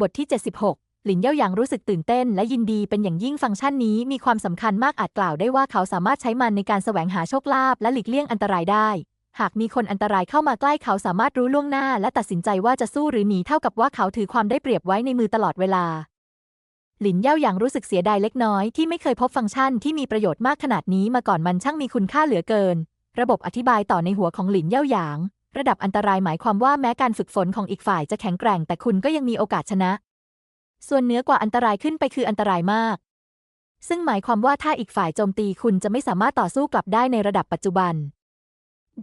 บทที่ 76 หลินเย่าหยางรู้สึกตื่นเต้นและยินดีเป็นอย่างยิ่งฟังก์ชันนี้มีความสำคัญมากอาจกล่าวได้ว่าเขาสามารถใช้มันในการแสวงหาโชคลาภและหลีกเลี่ยงอันตรายได้ หากมีคนอันตรายเข้ามาใกล้เขาสามารถรู้ล่วงหน้า และตัดสินใจว่าจะสู้หรือหนีเท่ากับว่าเขาถือความได้เปรียบไว้ในมือตลอดเวลา หลินเย่าหยางรู้สึกเสียดายเล็กน้อยที่ไม่เคยพบฟังก์ชันที่มีประโยชน์มากขนาดนี้มาก่อนมันช่างมีคุณค่าเหลือเกิน ระบบอธิบายต่อในหัวของหลินเย่าหยาง ระดับอันตรายหมายความว่าแม้การฝึกฝนของอีกฝ่ายจะแข็งแกร่ง แต่คุณก็ยังมีโอกาสชนะ ส่วนเหนือกว่าอันตรายขึ้นไปคืออันตรายมาก ซึ่งหมายความว่าถ้าอีกฝ่ายโจมตีคุณจะไม่สามารถต่อสู้กลับได้ในระดับปัจจุบัน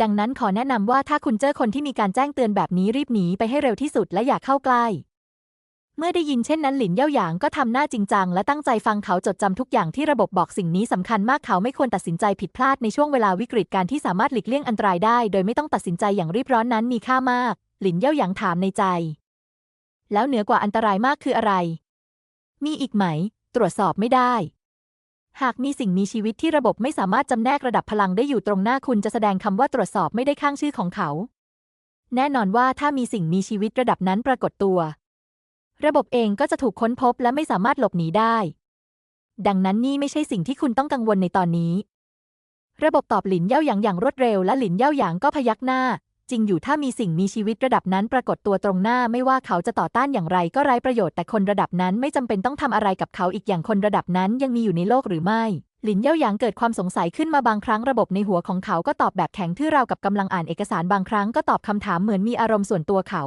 ดังนั้นขอแนะนำว่าถ้าคุณเจอคนที่มีการแจ้งเตือนแบบนี้รีบหนีไปให้เร็วที่สุดและอย่าเข้าใกล้ เมื่อได้ยินเช่นนั้นหลินเย่าหยางก็ทำหน้าจริงจังและตั้งใจฟังเขาจดจำทุกอย่างที่ระบบบอกสิ่งนี้สำคัญมากเขาไม่ควรตัดสินใจผิดพลาดในช่วงเวลาวิกฤตการที่สามารถหลีกเลี่ยงอันตรายได้ โดยไม่ต้องตัดสินใจอย่างรีบร้อนนั้นมีค่ามาก หลินเย่าหยางถามในใจ แล้วเหนือกว่าอันตรายมากคืออะไร มีอีกไหม ตรวจสอบไม่ได้ หากมีสิ่งมีชีวิตที่ระบบไม่สามารถจำแนกระดับพลังได้อยู่ตรงหน้าคุณจะแสดงคำว่าตรวจสอบไม่ได้ข้างชื่อของเขา แน่นอนว่าถ้ามีสิ่งมีชีวิตระดับนั้นปรากฏตัว ระบบเองก็จะถูกค้นพบและไม่สามารถหลบหนีได้ ดังนั้นนี่ไม่ใช่สิ่งที่คุณต้องกังวลในตอนนี้ ระบบตอบหลินเย่าหยางอย่างรวดเร็วและหลินเย่าหยางก็พยักหน้า จริงอยู่ถ้ามีสิ่งมีชีวิตระดับนั้นปรากฏตัวตรงหน้าไม่ว่าเขาจะต่อต้านอย่างไรก็ไร้ประโยชน์แต่คนระดับนั้นไม่จำเป็นต้องทำอะไรกับเขาอีกอย่างคนระดับนั้นยังมีอยู่ในโลกหรือไม่หลินเย่าหยางเกิดความสงสัยขึ้นมาบางครั้งระบบในหัวของเขาก็ตอบแบบแข็งทื่อราวกับกำลังอ่านเอกสารบางครั้งก็ตอบคำถามเหมือนมีอารมณ์ส่วนตัวเขา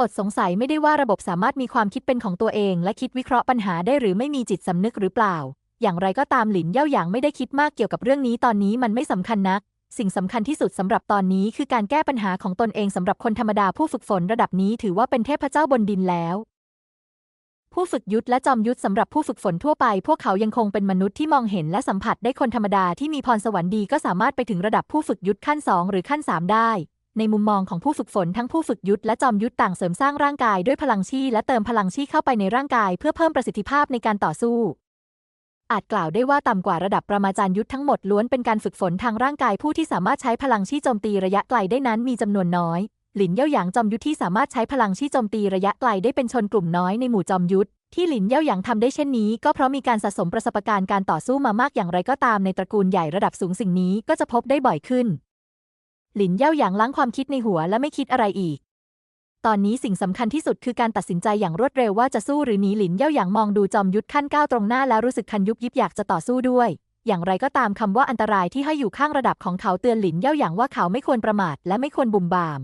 อดสงสัยไม่ได้ว่าระบบสามารถมีความคิดเป็นของตัวเอง และคิดวิเคราะห์ปัญหาได้หรือไม่มีจิตสำนึกหรือเปล่า อย่างไรก็ตามหลินเย่าหยางไม่ได้คิดมากเกี่ยวกับเรื่องนี้ตอนนี้มันไม่สำคัญนัก สิ่งสำคัญที่สุดสำหรับตอนนี้คือการแก้ปัญหาของตนเองสำหรับคนธรรมดาผู้ฝึกฝนระดับนี้ถือว่าเป็นเทพเจ้าบนดินแล้วผู้ฝึกยุทธและจอมยุทธสำหรับผู้ฝึกฝนทั่วไป พวกเขายังคงเป็นมนุษย์ที่มองเห็นและสัมผัสได้คนธรรมดาที่มีพรสวรรค์ดีก็สามารถไปถึงระดับผู้ฝึกยุทธขั้นสองหรือขั้นสามได้ ในมุมมองของผู้ฝึกฝนทั้งผู้ฝึกยุทธและจอมยุทธต่างเสริมสร้างร่างกายด้วยพลังชีและเติมพลังชีเข้าไปในร่างกายเพื่อเพิ่มประสิทธิภาพในการต่อสู้ อาจกล่าวได้ว่าต่ำกว่าระดับประมาจารย์ยุทธทั้งหมดล้วนเป็นการฝึกฝนทางร่างกายผู้ที่สามารถใช้พลังชีโจมตีระยะไกลได้นั้นมีจำนวนน้อย หลินเย่าหยางจอมยุทธที่สามารถใช้พลังชีโจมตีระยะไกลได้เป็นชนกลุ่มน้อยในหมู่จอมยุทธที่หลินเย่าหยางทำได้เช่นนี้ก็เพราะมีการสะสมประสบการณ์การต่อสู้มามากอย่างไรก็ตามในตระกูลใหญ่ระดับสูงสิ่งนี้ก็จะพบได้บ่อยขึ้น หลินเย่าหยางล้างความคิดในหัวและไม่คิดอะไรอีก ตอนนี้สิ่งสำคัญที่สุดคือการตัดสินใจอย่างรวดเร็วว่าจะสู้หรือหนีหลินเย่าหยางมองดูจอมยุทธขั้นก้าวตรงหน้าแล้วรู้สึกคันยุบยิบอยากจะต่อสู้ด้วย อย่างไรก็ตามคำว่าอันตรายที่ให้อยู่ข้างระดับของเขาเตือนหลินเย่าหยางว่าเขาไม่ควรประมาทและไม่ควรบุ่มบาม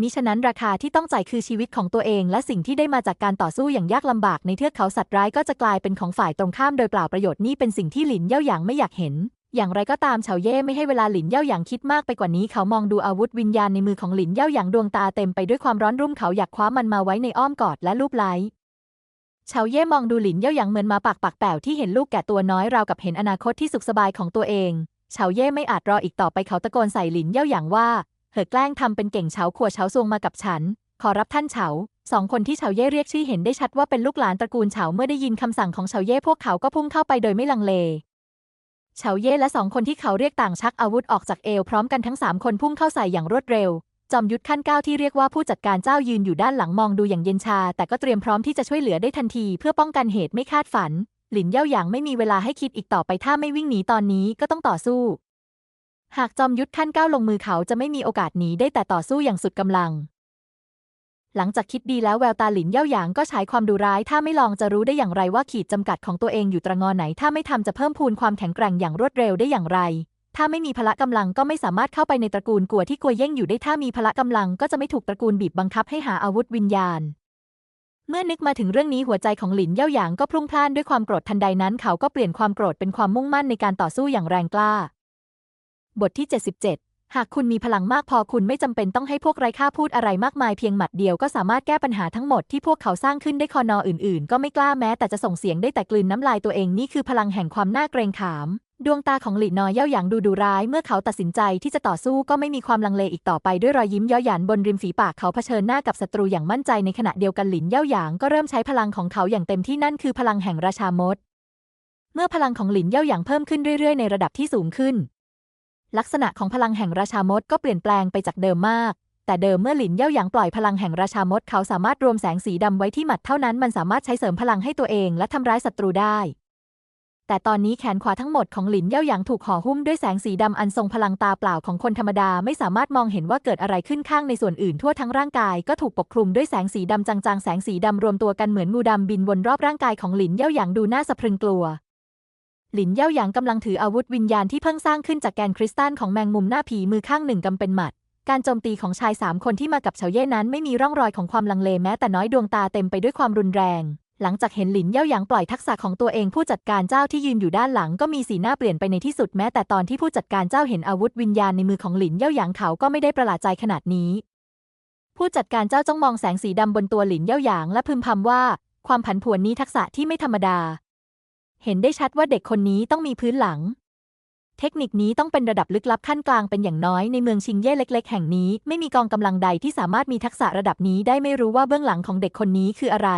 มิฉะนั้นราคาที่ต้องจ่ายคือชีวิตของตัวเองและสิ่งที่ได้มาจากการต่อสู้อย่างยากลำบากในเทือกเขาสัตว์ร้ายก็จะกลายเป็นของฝ่ายตรงข้ามโดยเปล่าประโยชน์นี่เป็นสิ่งที่หลินเย่าหยางไม่อยากเห็น อย่างไรก็ตามเฉาเย่ไม่ให้เวลาหลินเย่าหยางคิดมากไปกว่านี้ เขามองดูอาวุธวิญญาณในมือของหลินเย่าหยางดวงตาเต็มไปด้วยความร้อนรุ่มเขาอยากคว้ามันมาไว้ในอ้อมกอดและลูบไล้เฉาเย่มองดูหลินเย่าหยางเหมือนมาปากปากแป๋วที่เห็นลูกแก่ตัวน้อยราวกับเห็นอนาคตที่สุขสบายของตัวเองเฉาเย่ไม่อาจรออีกต่อไปเขาตะโกนใส่หลินเย่าหยางว่าเหอแกล้งทำเป็นเก่งเฉาขัวเฉาซวงมากับฉัน ขอรับท่านเฉาสองคนที่เฉาเย่เรียกชื่อเห็นได้ชัดว่าเป็นลูกหลานตระกูลเฉาเมื่อได้ยินคำสั่งของเฉาเย่พวกเขาก็พุ่งเข้าไปโดยไม่ลังเล เฉาเย่และสองคนที่เขาเรียกต่างชักอาวุธออกจากเอวพร้อมกันทั้งสามคนพุ่งเข้าใส่อย่างรวดเร็ว จอมยุทธขั้นเก้าที่เรียกว่าผู้จัดการเจ้ายืนอยู่ด้านหลังมองดูอย่างเย็นชา แต่ก็เตรียมพร้อมที่จะช่วยเหลือได้ทันที เพื่อป้องกันเหตุไม่คาดฝัน หลินเย่าหยางไม่มีเวลาให้คิดอีกต่อไปถ้าไม่วิ่งหนีตอนนี้ก็ต้องต่อสู้ หากจอมยุทธขั้นเก้าลงมือเขาจะไม่มีโอกาสหนีได้แต่ต่อสู้อย่างสุดกำลัง หลังจากคิดดีแล้วแววตาหลินเย่าหยางก็ฉายความดุร้าย ถ้าไม่ลองจะรู้ได้อย่างไรว่าขีดจำกัดของตัวเองอยู่ตรงงอไหน ถ้าไม่ทำจะเพิ่มพูนความแข็งแกร่งอย่างรวดเร็วได้อย่างไร ถ้าไม่มีพละกำลังก็ไม่สามารถเข้าไปในตระกูลกัวที่กัวเย่งอยู่ได้ถ้ามีพละกำลังก็จะไม่ถูกตระกูลบีบบังคับให้หาอาวุธวิญญาณ เมื่อนึกมาถึงเรื่องนี้หัวใจของหลินเย่าหยางก็พลุ่งพล่านด้วยความโกรธทันใดนั้นเขาก็เปลี่ยนความโกรธเป็นความมุ่งมั่นในการต่อสู้อย่างแรงกล้า บทที่ 77 หากคุณมีพลังมากพอคุณไม่จำเป็นต้องให้พวกไร้ค่าพูดอะไรมากมายเพียงหมัดเดียวก็สามารถแก้ปัญหาทั้งหมดที่พวกเขาสร้างขึ้นได้คอนออื่นๆ ก็ไม่กล้าแม้แต่จะส่งเสียงได้แต่กลืนน้ำลายตัวเองนี่คือพลังแห่งความน่าเกรงขาม ดวงตาของหลีนอยเย่าหยางดูดุร้าย เมื่อเขาตัดสินใจที่จะต่อสู้ก็ไม่มีความลังเลอีกต่อไปด้วยรอยยิ้มย้อหยันบนริมฝีปากเขาเผชิญหน้ากับศัตรูอย่างมั่นใจในขณะเดียวกันหลินเย่าหยางก็เริ่มใช้พลังของเขาอย่างเต็มที่นั่นคือพลังแห่งราชามดเมื่อพลังของหลินเย่าหยางเพิ่มขึ้นเรื่อยๆในระดับที่สูงขึ้น ลักษณะของพลังแห่งราชามดก็เปลี่ยนแปลงไปจากเดิมมาก แต่เดิมเมื่อหลินเย่าหยางปล่อยพลังแห่งราชามดเขาสามารถรวมแสงสีดำไว้ที่หมัดเท่านั้นมันสามารถใช้เสริมพลังให้ตัวเองและทำร้ายศัตรูได้ แต่ตอนนี้แขนขวาทั้งหมดของหลินเย่าหยางถูกห่อหุ้มด้วยแสงสีดำอันทรงพลังตาเปล่าของคนธรรมดาไม่สามารถมองเห็นว่าเกิดอะไรขึ้นข้างในส่วนอื่นทั่วทั้งร่างกายก็ถูกปกคลุมด้วยแสงสีดำจางๆแสงสีดำรวมตัวกันเหมือนงูดำบินวนรอบร่างกายของหลินเย่าหยางดูน่าสะพรึงกลัว หลินเย่าหยางกำลังถืออาวุธวิญญาณที่เพิ่งสร้างขึ้นจากแกนคริสตัลของแมงมุมหน้าผีมือข้างหนึ่งกำเป็นหมัด การโจมตีของชายสามคนที่มากับเฉาเย่นั้นไม่มีร่องรอยของความลังเลแม้แต่น้อยดวงตาเต็มไปด้วยความรุนแรง หลังจากเห็นหลินเย่าหยางปล่อยทักษะของตัวเองผู้จัดการเจ้าที่ยืนอยู่ด้านหลังก็มีสีหน้าเปลี่ยนไปในที่สุดแม้แต่ตอนที่ผู้จัดการเจ้าเห็นอาวุธวิญญาณในมือของหลินเย่าหยางเขาก็ไม่ได้ประหลาดใจขนาดนี้ ผู้จัดการเจ้าจ้องมองแสงสีดำบนตัวหลินเย่าหยางและพึมพำว่า ความผันผวนนี้ทักษะที่ไม่ธรรมดา เห็นได้ชัดว่าเด็กคนนี้ต้องมีพื้นหลัง เทคนิคนี้ต้องเป็นระดับลึกลับขั้นกลางเป็นอย่างน้อยในเมืองชิงเย่เล็ก ๆ แห่งนี้ ไม่มีกองกำลังใดที่สามารถมีทักษะระดับนี้ได้ไม่รู้ว่าเบื้องหลังของเด็กคนนี้คืออะไร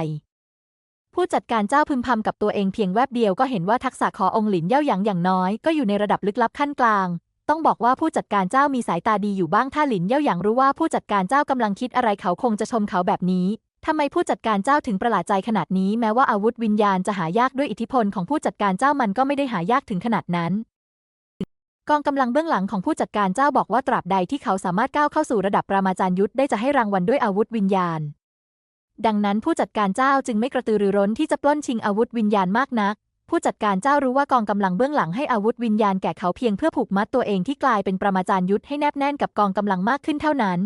ผู้จัดการเจ้าพึมพำกับตัวเองเพียงแวบเดียวก็เห็นว่าทักษะขอองหลินเย่าหยางอย่างน้อย ก็อยู่ในระดับลึกลับขั้นกลางต้องบอกว่าผู้จัดการเจ้ามีสายตาดีอยู่บ้างถ้าหลินเย่าหยางรู้ว่าผู้จัดการเจ้ากำลังคิดอะไรเขาคงจะชมเขาแบบนี้ ทำไมผู้จัดการเจ้าถึงประหลาดใจขนาดนี้แม้ว่าอาวุธวิญญาณจะหายากด้วยอิทธิพลของผู้จัดการเจ้ามันก็ไม่ได้หายากถึงขนาดนั้น กองกำลังเบื้องหลังของผู้จัดการเจ้าบอกว่าตราบใดที่เขาสามารถก้าวเข้าสู่ระดับปรามาจารย์ยุทธได้จะให้รางวัลด้วยอาวุธวิญญาณ ดังนั้นผู้จัดการเจ้าจึงไม่กระตือรือร้นที่จะปล้นชิงอาวุธวิญญาณมากนัก ผู้จัดการเจ้ารู้ว่ากองกำลังเบื้องหลังให้อาวุธวิญญาณแก่เขาเพียงเพื่อผูกมัดตัวเองที่กลายเป็นปรามาจารย์ยุทธให้แนบแน่นกับกองกำลังมากขึ้นเท่านั้น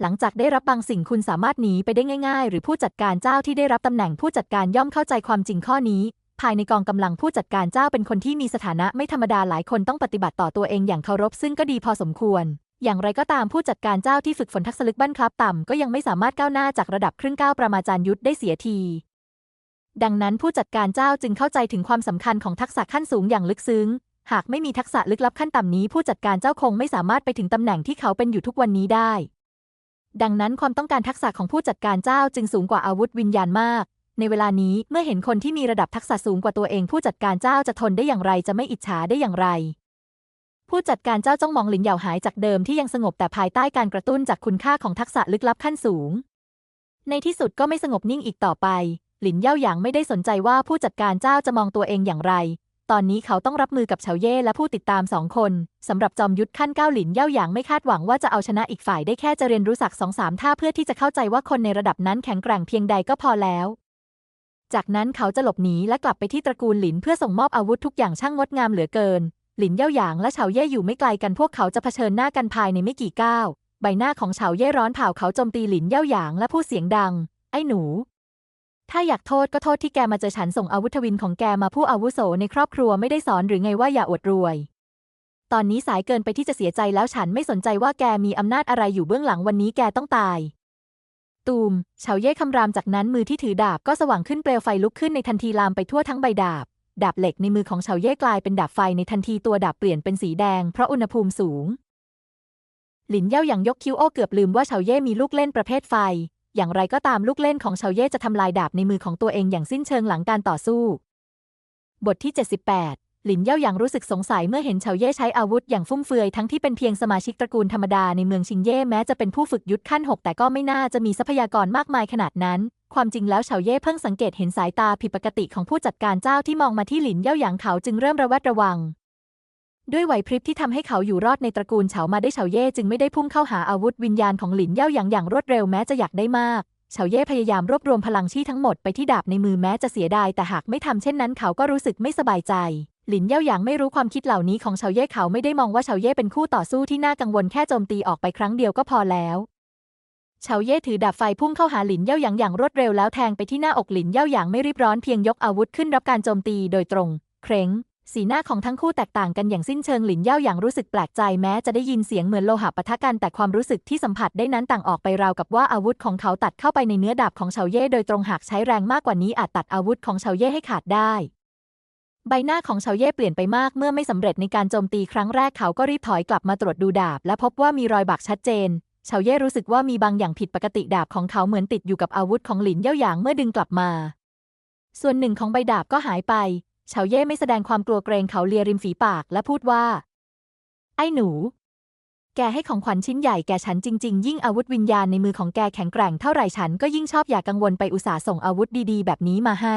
หลังจากได้รับบางสิ่งคุณสามารถหนีไปได้ง่าย ๆ หรือผู้จัดการเจ้าที่ได้รับตำแหน่งผู้จัดการย่อมเข้าใจความจริงข้อนี้ ภายในกองกำลังผู้จัดการเจ้าเป็นคนที่มีสถานะไม่ธรรมดาหลายคนต้องปฏิบัติต่อตัวเองอย่างเคารพซึ่งก็ดีพอสมควร อย่างไรก็ตามผู้จัดการเจ้าที่ฝึกฝนทักษะลึกบั้นครับต่ำก็ยังไม่สามารถก้าวหน้าจากระดับครึ่งก้าวประมาจารย์ยุทธได้เสียที ดังนั้นผู้จัดการเจ้าจึงเข้าใจถึงความสำคัญของทักษะขั้นสูงอย่างลึกซึ้งหากไม่มีทักษะลึกลับขั้นต่ำนี้ ผู้จัดการเจ้าคงไม่สามารถไปถึงตำแหน่งที่เขาเป็นอยู่ทุกวันนี้ได้ ดังนั้นความต้องการทักษะของผู้จัดการเจ้าจึงสูงกว่าอาวุธวิญญาณมาก ในเวลานี้เมื่อเห็นคนที่มีระดับทักษะสูงกว่าตัวเอง ผู้จัดการเจ้าจะทนได้อย่างไรจะไม่อิจฉาได้อย่างไร ผู้จัดการเจ้าจ้องมองหลินเหยาหายจากเดิมที่ยังสงบแต่ภายใต้การกระตุ้นจากคุณค่าของทักษะลึกลับขั้นสูง ในที่สุดก็ไม่สงบนิ่งอีกต่อไป หลินเย่าหยางไม่ได้สนใจว่าผู้จัดการเจ้าจะมองตัวเองอย่างไร ตอนนี้เขาต้องรับมือกับเฉาเย่และผู้ติดตามสองคนสำหรับจอมยุทธขั้นเก้าหลินเย่าหยางไม่คาดหวังว่าจะเอาชนะอีกฝ่ายได้แค่จะเรียนรู้สักสองสามท่าเพื่อที่จะเข้าใจว่าคนในระดับนั้นแข็งแกร่งเพียงใดก็พอแล้ว จากนั้นเขาจะหลบหนีและกลับไปที่ตระกูลหลินเพื่อส่งมอบอาวุธทุกอย่างช่างงดงามเหลือเกิน หลินเย่าหยางและเฉาเย่อยู่ไม่ไกลกันพวกเขาจะเผชิญหน้ากันภายในไม่กี่ก้าวใบหน้าของเฉาเย่ร้อนเผาเขาโจมตีหลินเย่าหยางและพูดเสียงดัง ไอ้หนู ถ้าอยากโทษก็โทษที่แกมาเจอฉันส่งอาวุธวินของแกมาผู้อาวุโสในครอบครัวไม่ได้สอนหรือไงว่าอย่าอวดรวย ตอนนี้สายเกินไปที่จะเสียใจแล้วฉันไม่สนใจว่าแกมีอำนาจอะไรอยู่เบื้องหลังวันนี้แกต้องตาย ตูมเฉาเย่คำรามจากนั้นมือที่ถือดาบก็สว่างขึ้นเปลวไฟลุกขึ้นในทันทีลามไปทั่วทั้งใบดาบ ดาบเหล็กในมือของเฉาเย่กลายเป็นดาบไฟในทันทีตัวดาบเปลี่ยนเป็นสีแดงเพราะอุณหภูมิสูง หลินเย่าหยางยกคิ้วโอ้เกือบลืมว่าเฉาเย่มีลูกเล่นประเภทไฟ อย่างไรก็ตามลูกเล่นของเฉาเย่จะทำลายดาบในมือของตัวเองอย่างสิ้นเชิงหลังการต่อสู้ บทที่ 78 หลินเย่าหยางรู้สึกสงสัยเมื่อเห็นเฉาเย่ใช้อาวุธอย่างฟุ่มเฟือยทั้งที่เป็นเพียงสมาชิกตระกูลธรรมดาในเมืองชิงเย่แม้จะเป็นผู้ฝึกยุทธขั้นหกแต่ก็ไม่น่าจะมีทรัพยากรมากมายขนาดนั้น ความจริงแล้วเฉาเย่เพิ่งสังเกตเห็นสายตาผิดปกติของผู้จัดการเจ้าที่มองมาที่หลินเย่าหยางเขาจึงเริ่มระแวดระวัง ด้วยไหวพริบที่ทำให้เขาอยู่รอดในตระกูลเฉามาได้เฉาเย่จึงไม่ได้พุ่งเข้าหาอาวุธวิญญาณของหลินเย่าหยางอย่างรวดเร็วแม้จะอยากได้มากเฉาเย่พยายามรวบรวมพลังชี่ทั้งหมดไปที่ดาบในมือแม้จะเสียดายแต่หากไม่ทำเช่นนั้นเขาก็รู้สึกไม่สบายใจ หลินเย่าหยางไม่รู้ความคิดเหล่านี้ของเฉาเย่เขาไม่ได้มองว่าเฉาเย่เป็นคู่ต่อสู้ที่น่ากังวลแค่โจมตีออกไปครั้งเดียวก็พอแล้วเฉาเย่ถือดาบไฟพุ่งเข้าหาหลินเย่าหยางอย่างรวดเร็วแล้วแทงไปที่หน้าอกหลินเย่าหยางไม่รีบร้อนเพียงยกอาวุธขึ้นรับการโจมตีโดยตรง เคร่ง สีหน้าของทั้งคู่แตกต่างกันอย่างสิ้นเชิงหลินเย่าหยางรู้สึกแปลกใจแม้จะได้ยินเสียงเหมือนโลหะปะทะกันแต่ความรู้สึกที่สัมผัสได้นั้นต่างออกไปราวกับว่าอาวุธของเขาตัดเข้าไปในเนื้อดาบของเฉาเย่โดยตรงหากใช้แรงมากกว่านี้อาจตัดอาวุธของเฉาเย่ให้ขาดได้ ใบหน้าของเฉาเย่เปลี่ยนไปมากเมื่อไม่สำเร็จในการโจมตีครั้งแรกเขาก็รีบถอยกลับมาตรวจดูดาบ และพบว่ามีรอยบากชัดเจนเฉาเย่รู้สึกว่ามีบางอย่างผิดปกติดาบของเขาเหมือนติดอยู่กับอาวุธของหลินเย่าหยางเมื่อดึงกลับมา ส่วนหนึ่งของใบดาบก็หายไป เฉาเย่ไม่แสดงความกลัวเกรงเขาเลียริมฝีปากและพูดว่า ไอ้หนู แกให้ของขวัญชิ้นใหญ่แกฉันจริง ๆ ยิ่งอาวุธวิญญาณในมือของแกแข็งแกร่งเท่าไหร่ฉันก็ยิ่งชอบอย่ากกังวลไปอุตส่าห์ส่งอาวุธดีๆ แบบนี้มาให้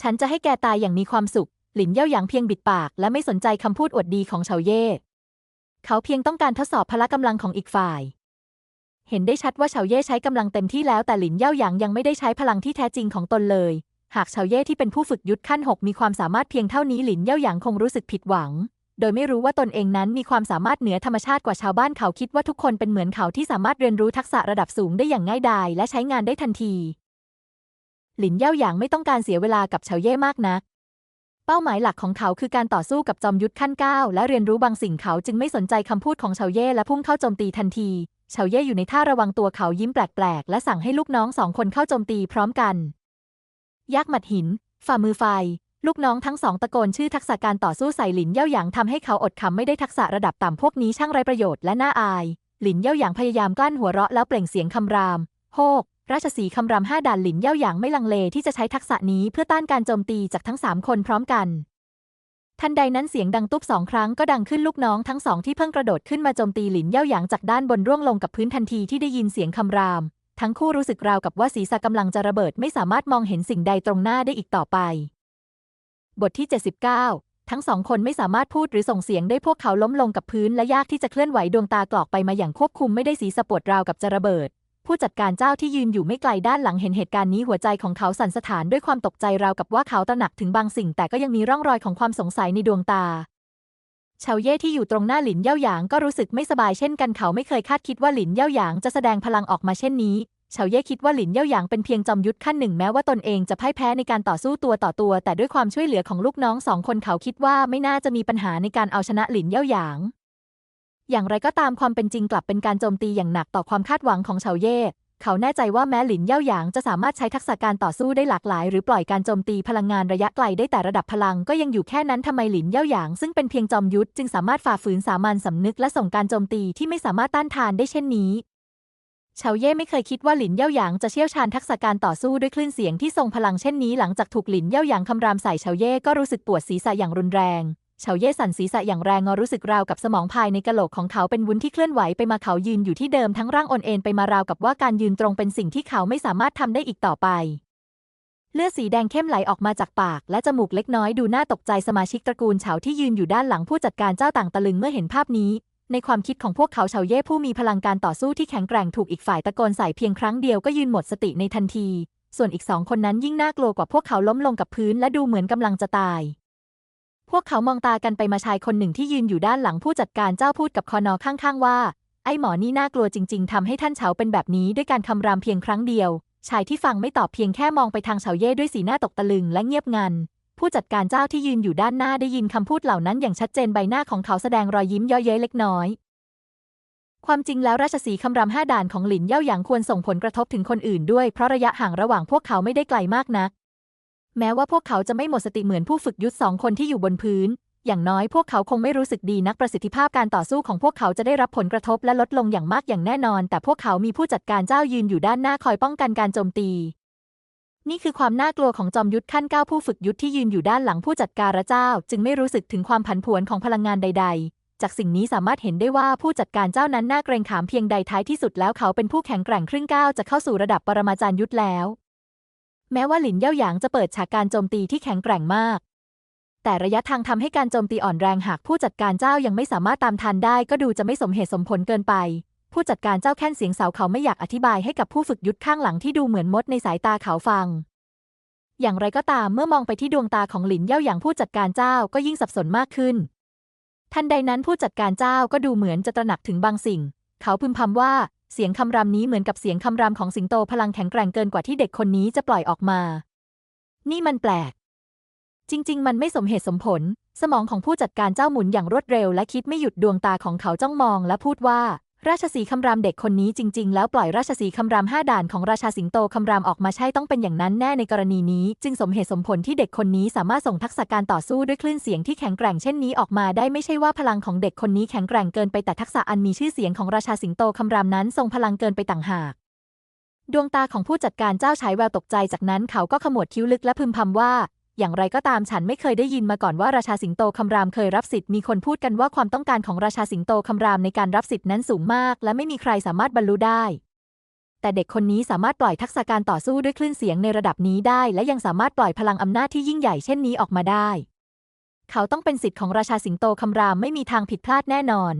ฉันจะให้แกตายอย่างมีความสุข หลินเย่าหยางเพียงบิดปาก และไม่สนใจคำพูดอวดดีของเฉาเย่เขาเพียงต้องการทดสอบพละกำลังของอีกฝ่าย เห็นได้ชัดว่าเฉาเย่ใช้กำลังเต็มที่แล้วแต่หลินเย่าหยางยังไม่ได้ใช้พลังที่แท้จริงของตนเลย หากเฉาเย่ที่เป็นผู้ฝึกยุทธขั้นหกมีความสามารถเพียงเท่านี้หลินเย่าหยางคงรู้สึกผิดหวัง โดยไม่รู้ว่าตนเองนั้นมีความสามารถเหนือธรรมชาติกว่าชาวบ้านเขาคิดว่าทุกคนเป็นเหมือนเขาที่สามารถเรียนรู้ทักษะระดับสูงได้อย่างง่ายดายและใช้งานได้ทันที หลินเย่าหยางไม่ต้องการเสียเวลากับเฉาเย่มากนัก เป้าหมายหลักของเขาคือการต่อสู้กับจอมยุทธขั้นเก้าและเรียนรู้บางสิ่งเขาจึงไม่สนใจคำพูดของเฉาเย่และพุ่งเข้าโจมตีทันทีเฉาเย่อยู่ในท่าระวังตัวเขายิ้มแปลกๆและสั่งให้ลูกน้องสองคนเข้าโจมตีพร้อมกัน ยักษ์หมัดหิน ฝ่ามือไฟ ลูกน้องทั้งสองตะโกนชื่อทักษะการต่อสู้ใส่หลินเย่าหยางทำให้เขาอดคำไม่ได้ทักษะระดับต่ำพวกนี้ช่างไร้ประโยชน์และน่าอาย หลินเย่าหยางพยายามกลั้นหัวเราะแล้วเปล่งเสียงคำราม โฮกราชสีคำรามห้าด่านหลินเย่าหยางไม่ลังเลที่จะใช้ทักษะนี้เพื่อต้านการโจมตีจากทั้งสามคนพร้อมกัน ทันใดนั้นเสียงดังตุ๊บสองครั้งก็ดังขึ้นลูกน้องทั้งสองที่เพิ่งกระโดดขึ้นมาโจมตีหลินเย่าหยางจากด้านบนร่วงลงกับพื้นทันทีที่ได้ยินเสียงคำราม ทั้งคู่รู้สึกราวกับว่าศีรษะกำลังจะระเบิดไม่สามารถมองเห็นสิ่งใดตรงหน้าได้อีกต่อไป บทที่ 79 ทั้งสองคนไม่สามารถพูดหรือส่งเสียงได้พวกเขาล้มลงกับพื้นและยากที่จะเคลื่อนไหวดวงตากรอกไปมาอย่างควบคุมไม่ได้สีสะปวดราวกับจะระเบิด ผู้จัดการเจ้าที่ยืนอยู่ไม่ไกลด้านหลังเห็นเหตุการณ์นี้หัวใจของเขาสั่นสะท้านด้วยความตกใจราวกับว่าเขาตระหนักถึงบางสิ่ง แต่ก็ยังมีร่องรอยของความสงสัยในดวงตา เฉาเย่ที่อยู่ตรงหน้าหลินเย่าหยางก็รู้สึกไม่สบายเช่นกันเขาไม่เคยคาดคิดว่าหลินเย่าหยางจะแสดงพลังออกมาเช่นนี้เฉาเย่คิดว่าหลินเย่าหยางเป็นเพียงจอมยุทธขั้นหนึ่งแม้ว่าตนเองจะพ่ายแพ้ในการต่อสู้ตัวต่อตัว แต่ด้วยความช่วยเหลือของลูกน้องสองคนเขาคิดว่าไม่น่าจะมีปัญหาในการเอาชนะหลินเย่าหยาง อย่างไรก็ตามความเป็นจริงกลับเป็นการโจมตีอย่างหนักต่อความคาดหวังของเฉาเย่ เขาแน่ใจว่าแม้หลินเย่าหยางจะสามารถใช้ทักษะการต่อสู้ได้หลากหลาย หรือปล่อยการโจมตีพลังงานระยะไกลได้แต่ระดับพลังก็ยังอยู่แค่นั้นทำไมหลินเย่าหยางซึ่งเป็นเพียงจอมยุทธจึงสามารถฝ่าฝืนสามัญสำนึกและส่งการโจมตีที่ไม่สามารถต้านทานได้เช่นนี้เฉาเย่ไม่เคยคิดว่าหลินเย่าหยางจะเชี่ยวชาญทักษะการต่อสู้ด้วยคลื่นเสียงที่ทรงพลังเช่นนี้หลังจากถูกหลินเย่าหยางคำรามใส่เฉาเย่ก็รู้สึกปวดศีรษะอย่างรุนแรง เฉาเย่สั่นศีรษะอย่างแรงงอรู้สึกราวกับสมองภายในกะโหลกของเขาเป็นวุ้นที่เคลื่อนไหวไปมาเขายืนอยู่ที่เดิมทั้งร่างอ่อนเอ็นไปมาราวกับว่าการยืนตรงเป็นสิ่งที่เขาไม่สามารถทำได้อีกต่อไป เลือดสีแดงเข้มไหลออกมาจากปาก และจมูกเล็กน้อยดูน่าตกใจสมาชิกตระกูลเฉาที่ยืนอยู่ด้านหลังผู้จัดการเจ้าต่างตะลึงเมื่อเห็นภาพนี้ ในความคิดของพวกเขาเฉาเย่ผู้มีพลังการต่อสู้ที่แข็งแกร่งถูกอีกฝ่ายตะโกนใส่เพียงครั้งเดียวก็ยืนหมดสติในทันที ส่วนอีกสองคนนั้นยิ่งน่ากลัวกว่าพวกเขาล้มลงกับพื้นและดูเหมือนกำลังจะตาย พวกเขามองตากันไปมาชายคนหนึ่งที่ยืนอยู่ด้านหลังผู้จัดการเจ้าพูดกับคอนอข้างๆว่า ไอ้หมอนี่น่ากลัวจริง ๆทำให้ท่านเฉาเป็นแบบนี้ด้วยการคำรามเพียงครั้งเดียว ชายที่ฟังไม่ตอบเพียงแค่มองไปทางเฉาเย่ด้วยสีหน้าตกตะลึงและเงียบงัน ผู้จัดการเจ้าที่ยืนอยู่ด้านหน้าได้ยินคำพูดเหล่านั้นอย่างชัดเจนใบหน้าของเขาแสดงรอยยิ้มเย่อเย้ยเล็กน้อยความจริงแล้วราชสีคำรามห้าด่านของหลินเย่าหยางควรส่งผลกระทบถึงคนอื่นด้วยเพราะระยะห่างระหว่างพวกเขาไม่ได้ไกลมากนัก แม้ว่าพวกเขาจะไม่หมดสติเหมือนผู้ฝึกยุทธสองคนที่อยู่บนพื้น อย่างน้อยพวกเขาคงไม่รู้สึกดีนักประสิทธิภาพการต่อสู้ของพวกเขาจะได้รับผลกระทบและลดลงอย่างมากอย่างแน่นอน แต่พวกเขามีผู้จัดการเจ้ายืนอยู่ด้านหน้าคอยป้องกันการโจมตี นี่คือความน่ากลัวของจอมยุทธขั้นเก้าผู้ฝึกยุทธที่ยืนอยู่ด้านหลังผู้จัดการเจ้า จึงไม่รู้สึกถึงความผันผวนของพลังงานใด ๆ จากสิ่งนี้สามารถเห็นได้ว่าผู้จัดการเจ้านั้นน่าเกรงขามเพียงใดท้ายที่สุดแล้วเขาเป็นผู้แข็งแกร่งครึ่งก้าวจะเข้าสู่ระดับปรมาจารย์ยุทธแล้ว แม้ว่าหลินเย่าหยางจะเปิดฉากการโจมตีที่แข็งแกร่งมาก แต่ระยะทางทำให้การโจมตีอ่อนแรงหากผู้จัดการเจ้ายังไม่สามารถตามทันได้ ก็ดูจะไม่สมเหตุสมผลเกินไป ผู้จัดการเจ้าแค่นเสียงเสาเขาไม่อยากอธิบายให้กับผู้ฝึกยุทธข้างหลังที่ดูเหมือนมดในสายตาเขาฟัง อย่างไรก็ตามเมื่อมองไปที่ดวงตาของหลินเย่าหยางผู้จัดการเจ้าก็ยิ่งสับสนมากขึ้น ทันใดนั้นผู้จัดการเจ้าก็ดูเหมือนจะตระหนักถึงบางสิ่ง เขาพึมพำว่า เสียงคำรามนี้เหมือนกับเสียงคำรามของสิงโตพลังแข็งแกร่งเกินกว่าที่เด็กคนนี้จะปล่อยออกมา นี่มันแปลก จริง ๆ มันไม่สมเหตุสมผล สมองของผู้จัดการเจ้าหมุนอย่างรวดเร็วและคิดไม่หยุดดวงตาของเขาจ้องมองและพูดว่า ราชสีคำรามเด็กคนนี้จริง ๆ แล้วปล่อยราชสีคำรามห้าด่านของราชาสิงโตคำรามออกมาใช่ต้องเป็นอย่างนั้นแน่ในกรณีนี้ จึงสมเหตุสมผลที่เด็กคนนี้สามารถส่งทักษะการต่อสู้ด้วยคลื่นเสียงที่แข็งแกร่งเช่นนี้ออกมาได้ไม่ใช่ว่าพลังของเด็กคนนี้แข็งแกร่งเกินไปแต่ทักษะอันมีชื่อเสียงของราชาสิงโตคำรามนั้นทรงพลังเกินไปต่างหากดวงตาของผู้จัดการเจ้าฉายแววตกใจจากนั้นเขาก็ขมวดคิ้วลึกและพึมพำว่า อย่างไรก็ตามฉันไม่เคยได้ยินมาก่อนว่าราชาสิงโตคำรามเคยรับสิทธิ์มีคนพูดกันว่าความต้องการของราชาสิงโตคำรามในการรับสิทธิ์นั้นสูงมาก และไม่มีใครสามารถบรรลุได้ แต่เด็กคนนี้สามารถปล่อยทักษะการต่อสู้ด้วยคลื่นเสียงในระดับนี้ได้ และยังสามารถปล่อยพลังอำนาจที่ยิ่งใหญ่เช่นนี้ออกมาได้ เขาต้องเป็นสิทธิ์ของราชาสิงโตคำรามไม่มีทางผิดพลาดแน่นอน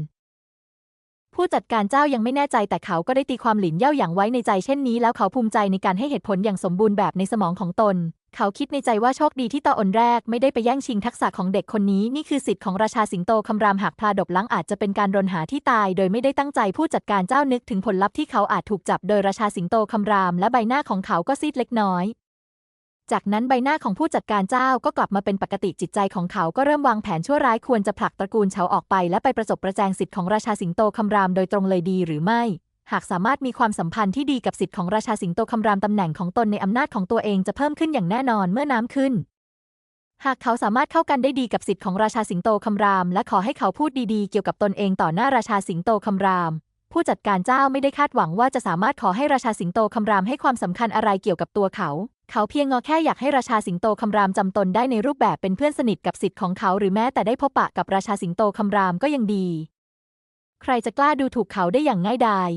ผู้จัดการเจ้ายังไม่แน่ใจแต่เขาก็ได้ตีความหลินเย่าหยางไว้ในใจเช่นนี้ แล้วเขาภูมิใจในการให้เหตุผลอย่างสมบูรณ์แบบในสมองของตน เขาคิดในใจว่าโชคดีที่ตาอนแรกไม่ได้ไปแย่งชิงทักษะของเด็กคนนี้นี่คือสิทธิ์ของราชาสิงโตคำรามหากพลาดบลังอาจจะเป็นการรนหาที่ตาย โดยไม่ได้ตั้งใจผู้จัดการเจ้านึกถึงผลลัพธ์ที่เขาอาจถูกจับโดยราชาสิงโตคำรามและใบหน้าของเขาก็ซีดเล็กน้อย จากนั้นใบหน้าของผู้จัดการเจ้าก็กลับมาเป็นปกติจิตใจของเขาก็เริ่มวางแผนชั่วร้ายควรจะผลักตระกูลเฉาออกไป และไปประสบประแจงสิทธิ์ของราชาสิงโตคำรามโดยตรงเลยดีหรือไม่ หากสามารถมีความสัมพันธ์ที่ดีกับสิทธิ์ของราชาสิงโตคำรามตำแหน่งของตนในอำนาจของตัวเองจะเพิ่มขึ้นอย่างแน่นอนเมื่อน้ำขึ้น หากเขาสามารถเข้ากันได้ดีกับสิทธิ์ของราชาสิงโตคำราม และขอให้เขาพูดดีๆ เกี่ยวกับตนเองต่อหน้าราชาสิงโตคำราม ผู้จัดการเจ้าไม่ได้คาดหวังว่าจะสามารถขอให้ราชาสิงโตคำรามให้ความสำคัญอะไรเกี่ยวกับตัวเขา เขาเพียงงอแค่อยากให้ราชาสิงโตคำรามจำตนได้ในรูปแบบเป็นเพื่อนสนิทกับสิทธิ์ของเขา หรือแม้แต่ได้พบปะกับราชาสิงโตคำรามก็ยังดี ใครจะกล้าดูถูกเขาได้อย่างง่ายดาย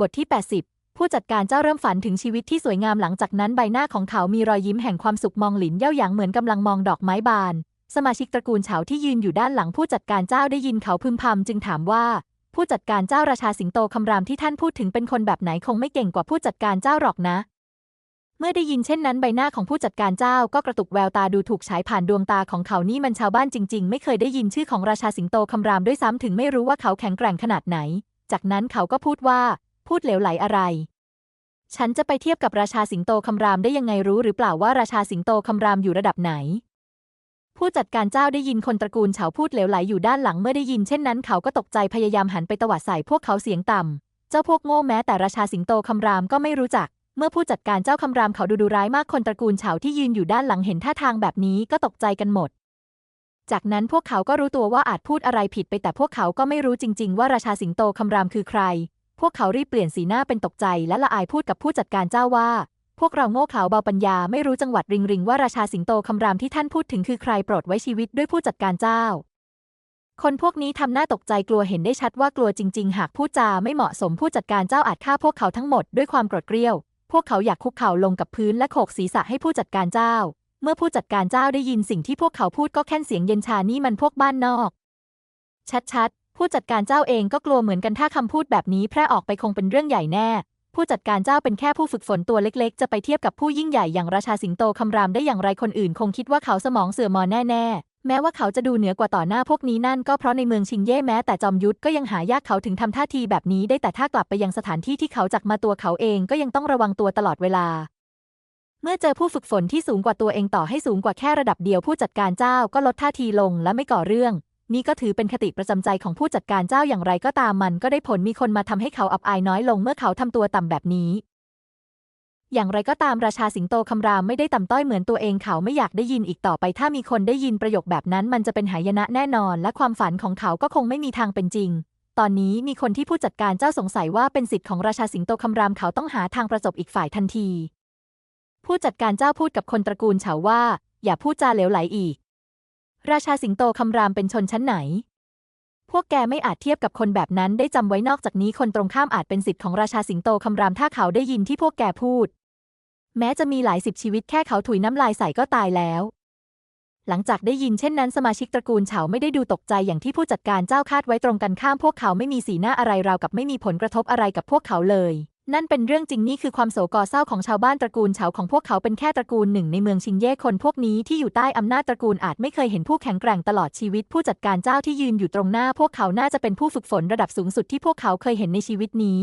บทที่ 80 ผู้จัดการเจ้าเริ่มฝันถึงชีวิตที่สวยงามหลังจากนั้นใบหน้าของเขามีรอยยิ้มแห่งความสุขมองหลินเย่าหยางเหมือนกำลังมองดอกไม้บาน สมาชิกตระกูลเฉาที่ยืนอยู่ด้านหลังผู้จัดการเจ้าได้ยินเขาพึมพำจึงถามว่า ผู้จัดการเจ้าราชาสิงโตคำรามที่ท่านพูดถึงเป็นคนแบบไหนคงไม่เก่งกว่าผู้จัดการเจ้าหรอกนะ เมื่อได้ยินเช่นนั้นใบหน้าของผู้จัดการเจ้าก็กระตุกแววตาดูถูกฉายผ่านดวงตาของเขานี่มันชาวบ้านจริง ๆ ไม่เคยได้ยินชื่อของราชาสิงโตคำรามด้วยซ้ำถึงไม่รู้ว่าเขาแข็งแกร่งขนาดไหน จากนั้นเขาก็พูดว่า พูดเหลวไหลอะไร ฉันจะไปเทียบกับราชาสิงโตคำรามได้ยังไงรู้หรือเปล่าว่าราชาสิงโตคำรามอยู่ระดับไหน ผู้จัดการเจ้าได้ยินคนตระกูลเฉาพูดเหลวไหลอยู่ด้านหลังเมื่อได้ยินเช่นนั้นเขาก็ตกใจพยายามหันไปตวัดใส่พวกเขาเสียงต่ำ เจ้าพวกโง่แม้แต่ราชาสิงโตคำรามก็ไม่รู้จัก เมื่อผู้จัดการเจ้าคำรามเขาดูดูร้ายมากคนตระกูลเฉาที่ยืนอยู่ด้านหลังเห็นท่าทางแบบนี้ก็ตกใจกันหมดจากนั้นพวกเขาก็รู้ตัวว่าอาจพูดอะไรผิดไปแต่พวกเขาก็ไม่รู้จริง ๆ ว่าราชาสิงโตคำรามคือใคร วกเขารีบเปลี่ยนสีหน้าเป็นตกใจและละอายพูดกับผู้จัดการเจ้าว่า พวกเราโง่เขลาเบาปัญญาไม่รู้จังหวัดริงริงว่าราชาสิงโตคำรามที่ท่านพูดถึงคือใครโปรดไว้ชีวิตด้วยผู้จัดการเจ้า คนพวกนี้ทำหน้าตกใจกลัวเห็นได้ชัดว่ากลัวจริง ๆ หากพูดจาไม่เหมาะสมผู้จัดการเจ้าอาจฆ่าพวกเขาทั้งหมดด้วยความโกรธเกรี้ยว พวกเขาอยากคุกเข่าลงกับพื้นและโขกศีรษะให้ผู้จัดการเจ้า เมื่อผู้จัดการเจ้าได้ยินสิ่งที่พวกเขาพูดก็แค่นเสียงเย็นชานี่มันพวกบ้านนอก ชัดๆ ผู้จัดการเจ้าเองก็กลัวเหมือนกันถ้าคำพูดแบบนี้แพร่ออกไปคงเป็นเรื่องใหญ่แน่ ผู้จัดการเจ้าเป็นแค่ผู้ฝึกฝนตัวเล็กๆ จะไปเทียบกับผู้ยิ่งใหญ่อย่างราชาสิงโตคำรามได้อย่างไรคนอื่น คงคิดว่าเขาสมองเสื่อมอแน่ๆแม้ว่าเขาจะดูเหนือกว่าต่อหน้าพวกนี้นั่นก็เพราะในเมืองชิงเย่แม้แต่จอมยุทธก็ยังหายากเขาถึงทำท่าทีแบบนี้ได้แต่ถ้ากลับไปยังสถานที่ที่เขาจักมาตัวเขาเองก็ยังต้องระวังตัวตลอดเวลา เมื่อเจอผู้ฝึกฝนที่สูงกว่าตัวเองต่อให้สูงกว่าแค่ระดับเดียวผู้จัดการเจ้าก็ลดท่าทีลงและไม่ก่อเรื่อง นี่ก็ถือเป็นคติประจำใจของผู้จัดการเจ้าอย่างไรก็ตามมันก็ได้ผลมีคนมาทำให้เขาอับอายน้อยลงเมื่อเขาทำตัวต่ำแบบนี้ อย่างไรก็ตามราชาสิงโตคำรามไม่ได้ต่ำต้อยเหมือนตัวเองเขาไม่อยากได้ยินอีกต่อไป ถ้ามีคนได้ยินประโยคแบบนั้น มันจะเป็นหายนะแน่นอน และความฝันของเขาก็คงไม่มีทางเป็นจริง ตอนนี้มีคนที่ผู้จัดการเจ้าสงสัยว่าเป็นสิทธิ์ของราชาสิงโตคำรามเขาต้องหาทางประจบอีกฝ่ายทันที ผู้จัดการเจ้าพูดกับคนตระกูลเฉาว่า อย่าพูดจาเหลวไหลอีก ราชาสิงโตคำรามเป็นชนชั้นไหน พวกแกไม่อาจเทียบกับคนแบบนั้นได้จำไว้นอกจากนี้คนตรงข้ามอาจเป็นสิทธิ์ของราชาสิงโตคำรามถ้าเขาได้ยินที่พวกแกพูด แม้จะมีหลายสิบชีวิตแค่เขาถุยน้ำลายใส่ก็ตายแล้ว หลังจากได้ยินเช่นนั้นสมาชิกตระกูลเฉาไม่ได้ดูตกใจอย่างที่ผู้จัดการเจ้าคาดไว้ตรงกันข้ามพวกเขาไม่มีสีหน้าอะไรราวกับไม่มีผลกระทบอะไรกับพวกเขาเลย นั่นเป็นเรื่องจริงนี่คือความโศกเศร้าของชาวบ้านตระกูลเฉาของพวกเขาเป็นแค่ตระกูลหนึ่งในเมืองชิงเย่คนพวกนี้ที่อยู่ใต้อำนาจตระกูลอาจไม่เคยเห็นผู้แข็งแกร่งตลอดชีวิตผู้จัดการเจ้าที่ยืนอยู่ตรงหน้า พวกเขาน่าจะเป็นผู้ฝึกฝนระดับสูงสุดที่พวกเขาเคยเห็นในชีวิตนี้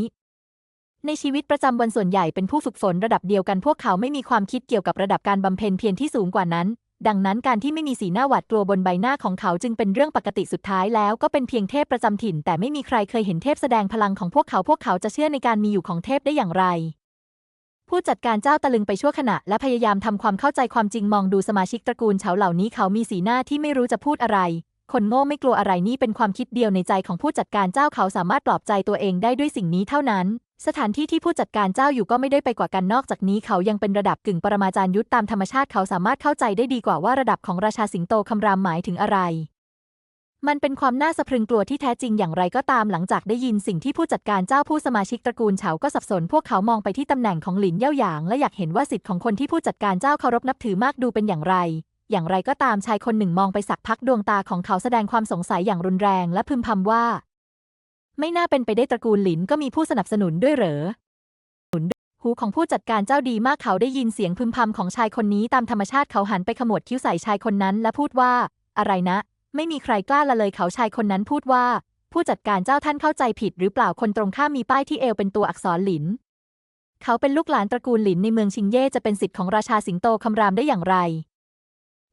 ในชีวิตประจำวันส่วนใหญ่เป็นผู้ฝึกฝนระดับเดียวกันพวกเขาไม่มีความคิดเกี่ยวกับระดับการบำเพ็ญเพียรที่สูงกว่านั้น ดังนั้นการที่ไม่มีสีหน้าหวาดกลัวบนใบหน้าของเขาจึงเป็นเรื่องปกติสุดท้ายแล้วก็เป็นเพียงเทพประจำถิ่น แต่ไม่มีใครเคยเห็นเทพแสดงพลังของพวกเขาพวกเขาจะเชื่อในการมีอยู่ของเทพได้อย่างไร ผู้จัดการเจ้าตะลึงไปชั่วขณะ และพยายามทำความเข้าใจความจริงมองดูสมาชิกตระกูลเฉาเหล่านี้เขามีสีหน้าที่ไม่รู้จะพูดอะไร คนโง่ไม่กลัวอะไรนี่เป็นความคิดเดียวในใจของผู้จัดการเจ้าเขาสามารถปลอบใจตัวเองได้ด้วยสิ่งนี้เท่านั้น สถานที่ที่ผู้จัดการเจ้าอยู่ก็ไม่ได้ไปกว่ากันนอกจากนี้เขายังเป็นระดับกึ่งปรมาจารย์ยุทธตามธรรมชาติเขาสามารถเข้าใจได้ดีกว่าว่าระดับของราชาสิงโตคำรามหมายถึงอะไร มันเป็นความน่าสะพรึงกลัวที่แท้จริงอย่างไรก็ตามหลังจากได้ยินสิ่งที่ผู้จัดการเจ้าผู้สมาชิกตระกูลเฉาก็สับสน พวกเขามองไปที่ตำแหน่งของหลินเย่าหยาง และอยากเห็นว่าสิทธิ์ของคนที่ผู้จัดการเจ้าเคารพนับถือมากดูเป็นอย่างไร อย่างไรก็ตามชายคนหนึ่งมองไปสักพักดวงตาของเขาแสดงความสงสัยอย่างรุนแรง และพึมพำว่า ไม่น่าเป็นไปได้ตระกูลหลินก็มีผู้สนับสนุนด้วยเหรอ หูของผู้จัดการเจ้าดีมากเขาได้ยินเสียงพึมพำของชายคนนี้ตามธรรมชาติเขาหันไปขมวดคิ้วใส่ชายคนนั้น และพูดว่า อะไรนะ ไม่มีใครกล้าละเลยเขาชายคนนั้นพูดว่า ผู้จัดการเจ้าท่านเข้าใจผิดหรือเปล่าคนตรงข้ามมีป้ายที่เอวเป็นตัวอักษรหลิน เขาเป็นลูกหลานตระกูลหลินในเมืองชิงเย่จะเป็นสิทธิ์ของราชาสิงโตคำรามได้อย่างไร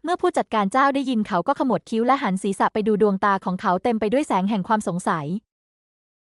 เมื่อผู้จัดการเจ้าได้ยินเขาก็ขมวดคิ้วและหันศีรษะไปดูดวงตาของเขาเต็มไปด้วยแสงแห่งความสงสัย